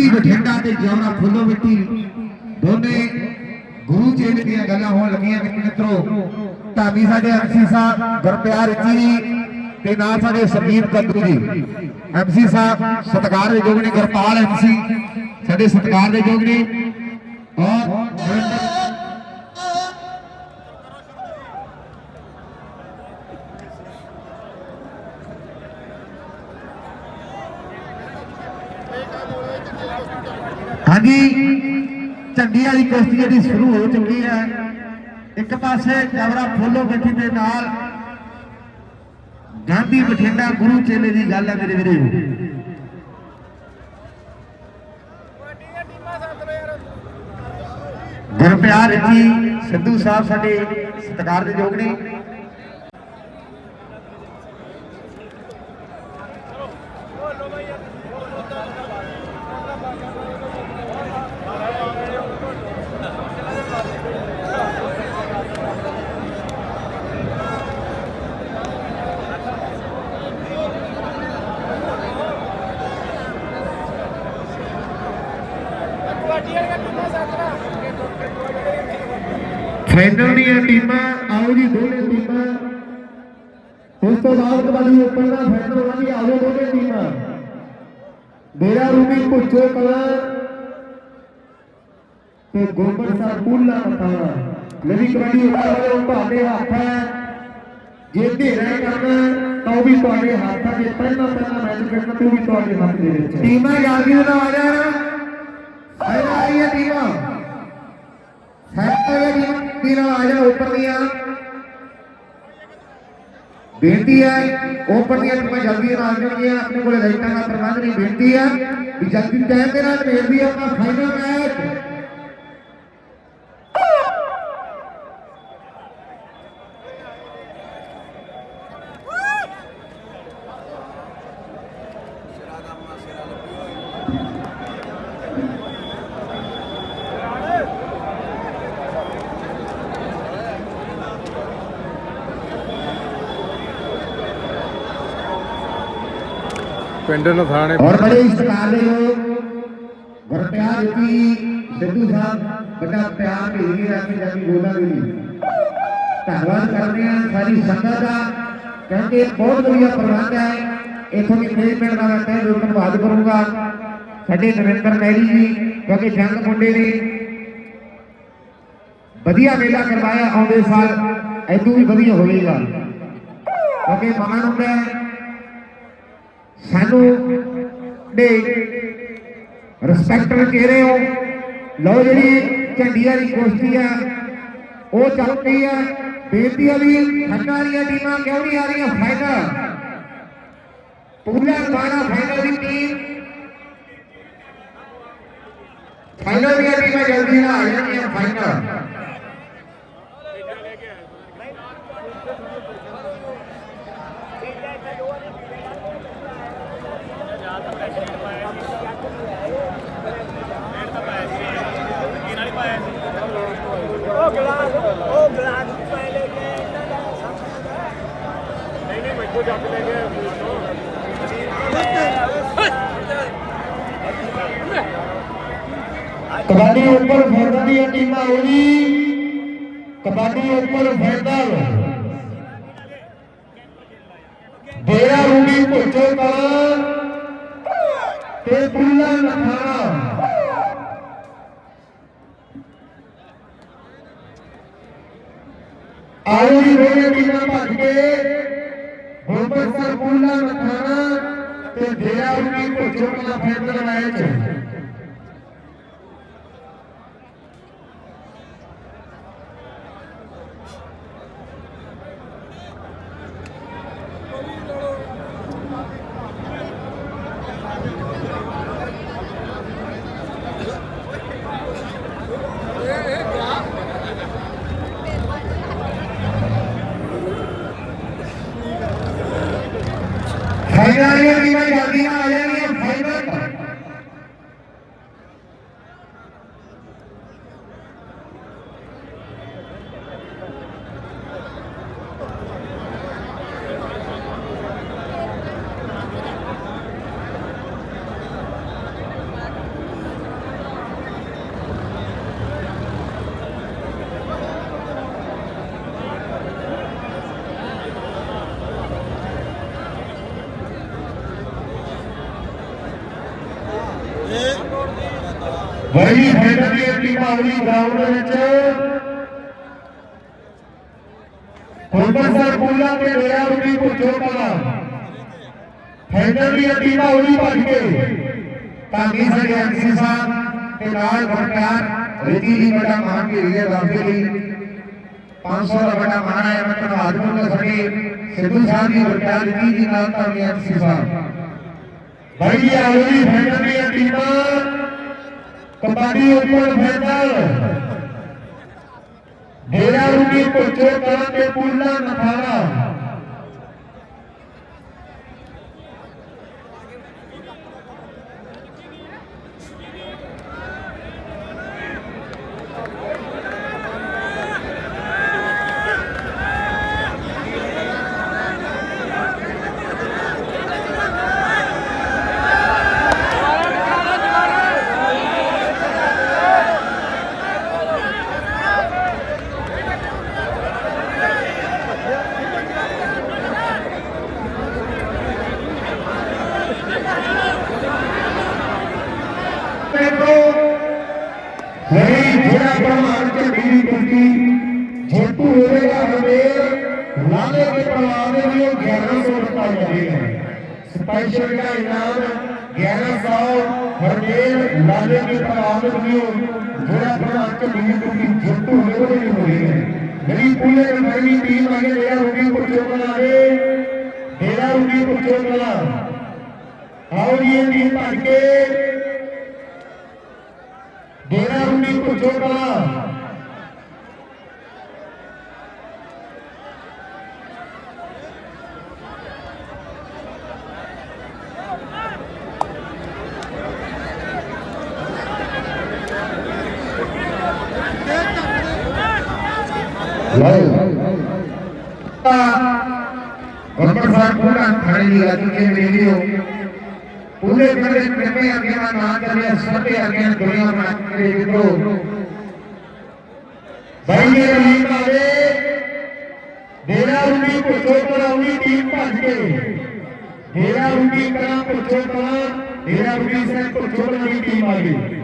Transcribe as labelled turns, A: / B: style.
A: ਗਾਂਧੀ ਬਠਿੰਡਾ ਤੇ ਜੌਨਾ ਫੁੱਲੋ ਮਿੱਟੀ। ਦੋਨੇ ਗੁਰੂ ਚੇਲੇ ਦੀਆਂ ਗੱਲਾਂ ਹੋਣ ਲੱਗੀਆਂ ਕਿ ਮਿੱਤਰੋ, ਧਾਮੀ ਸਾਡੇ ਐਮਸੀ ਸਾਹਿਬ, ਗੁਰਪਿਆਰ ਜੀ ਤੇ ਨਾਲ ਸਾਡੇ ਸਰਜੀਤ ਕੱਦੂ ਜੀ। ਐਮਸੀ ਸਾਹਿਬ, ਸਤਿਕਾਰ ਦੇ ਯੋਗ ਨੇ, ਗੁਰਪਾਲ ਐਮਸੀ ਸਾਡੇ ਸਤਿਕਾਰ ਦੇ ਯੋਗ ਨੇ। ਔਰ ਹਾਂਜੀ, ਝੰਡੀ ਵਾਲੀ ਕੁਸ਼ਤੀ ਜਿਹੜੀ ਸ਼ੁਰੂ ਹੋ ਚੁੱਕੀ ਹੈ, ਇੱਕ ਪਾਸੇ ਜਵਰਾ ਫੁੱਲੋ ਗੱਠੀ ਦੇ ਨਾਲ। ਗਾਂਧੀ ਬਠਿੰਡਾ, ਗੁਰੂ ਚੇਲੇ ਦੀ ਗੱਲ ਹੈ ਮੇਰੇ ਵੀਰੇ। ਗੁਰਪਿਆਰ ਜੀ, ਸਿੱਧੂ ਸਾਹਿਬ ਸਾਡੇ ਸਤਿਕਾਰ ਦੇ ਯੋਗ ਨੇ। ਫਾਈਨਲ ਦੀਆਂ ਟੀਮਾਂ ਆਓ ਜੀ ਦੋਨੇ ਟੀਮਾਂ ਉਸ ਤੋਂ ਬਾਅਦ ਕਬੱਡੀ ਓਪਨ ਦਾ ਫਾਈਨਲ ਹੋਣਾ ਜੀ ਆਓ ਦੋਨੇ ਟੀਮਾਂ ਮੇਰਾ ਰੂਬੀ ਪੁੱਛੋ ਕਲਾ। ਤੇ ਗੋਬਰ ਸਾਹਿਬ ਪੂਲਾ ਮਤਾਵਾ ਲਵੀ ਕਬੱਡੀ ਉਹ ਤੁਹਾਡੇ ਹੱਥ ਹੈ। ਜੇ ਧੀਰਾ ਕਰਨਾ ਤਾਂ ਉਹ ਵੀ ਤੁਹਾਡੇ ਹੱਥ ਹੈ। ਜੇ ਪਹਿਲਾਂ ਪਹਿਲਾਂ ਮੈਚ ਖੇਡਣਾ ਤੇ ਉਹ ਵੀ ਤੁਹਾਡੇ ਹੱਥ ਦੇ ਵਿੱਚ ਹੈ। ਟੀਮਾਂ ਜਲਦੀ ਨਾਲ ਆ ਜਾਣ। ਹੈ ਟੀਮਾਂ। ਦੀ ਨਾਲ ਆ ਜਾਣ ਉੱਪਰ ਦੀਆਂ। ਬੇਨਤੀ ਹੈ ਓਪਨ ਦੀਆਂ ਟੀਮਾਂ ਜਲਦੀ ਨਾਲ ਆ ਆਪਣੇ ਕੋਲੇ ਲਾਈਟਾਂ ਦਾ ਪ੍ਰਬੰਧ ਨਹੀਂ, ਬੇਨਤੀ ਹੈ ਵੀ ਜਲਦੀ ਟਾਈਮ ਦੇ ਨਾਲ ਮੇਲਦੀ ਆਪਣਾ ਫਾਈਨਲ ਮੈਚ
B: ਪਿੰਡ ਨਥਾਣੇ
A: ਔਰ ਬੜੇ ਸਤਿਕਾਰ ਦੇ ਗੁਰਪਿਆਰ ਜੀ ਸਿੱਧੂ ਸਾਹਿਬ ਵੱਡਾ ਪਿਆਰ ਭੇਜੀ ਹੈ ਕਿ ਜੱਗੀ ਬੋਲਾ ਵੀ ਧੰਨਵਾਦ ਕਰਦੇ ਹਾਂ ਸਾਰੀ ਸੰਗਤ ਦਾ। ਕਹਿੰਦੇ ਬਹੁਤ ਵਧੀਆ ਪ੍ਰਬੰਧ ਹੈ। ਇਥੋਂ ਦੀ ਮੈਨੇਜਮੈਂਟ ਦਾ ਮੈਂ ਤਹਿ ਦਿਲੋਂ ਧੰਨਵਾਦ ਕਰੂੰਗਾ। ਸਾਡੇ ਨਰਿੰਦਰ ਮੈਰੀ ਜੀ, ਕਿਉਂਕਿ ਜੰਗ ਮੁੰਡੇ ਨੇ ਵਧੀਆ ਮੇਲਾ ਕਰਵਾਇਆ ਆਉਂਦੇ ਸਾਲ, ਐਦੂ ਵੀ ਵਧੀਆ ਹੋਵੇਗਾ। ਕਿਉਂਕਿ ਮਾਣ ਹੁੰਦਾ ਹੈ ਸਾਨੂੰ ਦੇ ਰਿਸਪੈਕਟਰ ਚਿਹਰੇ ਹੋ। ਲਓ ਜਿਹੜੀ ਝੰਡੀ ਵਾਲੀ ਕੁਸ਼ਤੀ ਆ, ਉਹ ਚੱਲ ਪਈ ਆ। ਬੇਨਤੀ ਆ ਵੀ ਖੰਡਾ ਵਾਲੀਆਂ ਟੀਮਾਂ ਕਿਉਂ ਨਹੀਂ ਆ ਰਹੀਆਂ ਫਾਈਨਲ ਪੂਰਾ ਬਾਣਾ ਫਾਈਨਲ ਦੀ ਟੀਮ ਫਾਈਨਲ ਦੀਆਂ ਟੀਮਾਂ ਜਲਦੀ ਨਾਲ ਆ ਜਾਣਗੀਆਂ ਫਾਈਨਲ
C: ਉਹ ਗਲਾਸ ਉਹ ਗਲਾਸ ਪੈ ਲੈ ਕੇ ਇਹਨਾਂ ਦਾ ਨਹੀਂ ਨਹੀਂ ਮੈਥੋਂ ਜੱਟ ਲੈ ਕੇ
A: ਕਬੱਡੀ ਉੱਪਰ ਫੈਦਰ ਦੀਆਂ ਟੀਮਾਂ ਹੋ ਜੀ। ਕਬੱਡੀ ਉੱਪਰ ਫੈਦਰ ਡੇਰਾ ਰੂਬੀ ਭੁੱਚੋ ਕਲਾ ਤੇ ਪੁੱਲਾ ਨਖਾਣਾ। ਆਓ ਜੀ ਦੋਨੇ ਟੀਮਾਂ ਭੱਜ ਕੇ। ਗੁਰਬਖਸ਼ ਪੁੱਲਾ ਨਖਾਣਾ ਤੇ ਡੇਰਾ ਰੂਬੀ ਭੁੱਜੋ ਕਲਾ ਫੈਦਰ ਮੈਚ ਫਾਈਨਲ ਵਾਲੀਆਂ ਟੀਮਾਂ ਜਲਦੀ ਨਾਲ ਆ ਜਾਣਗੀਆਂ ਫਾਈਨਲ
C: ਵੈਲੀ ਫਾਈਨਲ ਦੀ ਟੀਮਾਂ ਅਗਲੀ ਗਰਾਊਂਡ ਦੇ ਵਿੱਚ। ਅੰਮ੍ਰਿਤਸਰ ਪੂਲਾ ਤੇ ਡੇਰਾ ਰੂਪੀ ਪੁੱਛੋ ਕਲਾ। ਫਾਈਨਲ ਦੀ ਟੀਮਾਂ ਅਗਲੀ ਭੱਜ ਕੇ ਕਾਂਗੀ ਸਾਡੇ ਐਮਸੀ ਸਾਹਿਬ ਤੇ ਨਾਲ ਗੁਰਕਾਰ ਰਿਤੀ ਜੀ ਬੜਾ ਮਾਨ ਕੇ लिए ਰਾਫੇ ਲਈ। 500 ਦਾ ਬੜਾ ਮਾਨ ਆਇਆ, ਮੈਂ ਧੰਨਵਾਦ ਕਰਦਾ ਸਾਡੇ ਸਿੱਧੂ ਸਾਹਿਬ ਦੀ ਗੁਰਕਾਰ ਰਿਤੀ ਜੀ ਨਾਲ ਤਾਂ ਐਮਸੀ ਸਾਹਿਬ। ਭਾਈ ਅਗਲੀ ਫਾਈਨਲ ਦੀ ਟੀਮਾਂ ਕਬੱਡੀ ਉੱਪਰ ਫਾਈਨਲ ਡੇਰਾ ਰੂਪੀ ਪੁੱਛੋ ਕਲਾ ਤੇ ਪੂਲਾ ਨਥਾਰਾ ਦੇਖੋ ਹਰੀ ਜਿਹੜਾ ਪ੍ਰਮਾਣ ਕੇ ਮੇਰੀ ਕੁੰਤੀ ਜੇਤੂ ਹੋਵੇਗਾ ਹਮੇਰ ਲਾਲੇ ਦੇ ਪਰਿਵਾਰ ਦੇ ਲਈ 1100 ਰੁਪਏ ਜਾਵੇਗਾ ਸਪੈਸ਼ਲ ਦਾ ਇਨਾਮ 1100 ਹਰਮੇਰ ਲਾਲੇ ਦੇ ਪਰਿਵਾਰ ਦੇ ਲਈ ਜਿਹੜਾ ਪ੍ਰਮਾਣ ਕੇ ਮੇਰੀ ਕੁੰਤੀ ਜੇਤੂ ਹੋਵੇਗਾ ਹੋਵੇਗਾ। ਮੇਰੀ ਪੂਰੇ ਮੇਰੀ ਟੀਮ ਆਗੇ ਮੇਰਾ ਰੂਬੀ ਪੁੱਛੋ ਬਣਾ ਮੇਰਾ ਰੂਬੀ ਪੁੱਛੋ ਬਣਾ ਆਓ ਜੀ, ਇਹ ਟੀਮ ਭੱਜ ਕੇ ਡੇਰਾ ਰੂਪੀ ਪੁੱਛੋ ਕਲਾ ਅੰਮ੍ਰਿਤਸਰ ਪੂਰਾ ਖੜੇ ਦੀ ਗੱਲ ਕੇ ਵੀਡੀਓ ਪੂਰੇ ਪਿੰਡੇ ਪਿੰਡੇ ਅੱਗੇ ਦਾ ਨਾਂ ਚੱਲਿਆ ਸੱਤੇ ਟੀਮ ਆਵੇ ਡੇਰਾ ਰੂਪੀ ਪੁੱਛੋ ਕਰਾਉਣੀ ਟੀਮ ਭੱਜ ਕੇ। ਡੇਰਾ ਰੂਪੀ ਕਰਾਂ ਪੁੱਛੋ ਕਰਾਂ ਡੇਰਾ ਰੂਪੀ ਸਿੰਘ ਪੁੱਛੋ ਕਰਾਉਣੀ ਟੀਮ ਆ ਗਈ।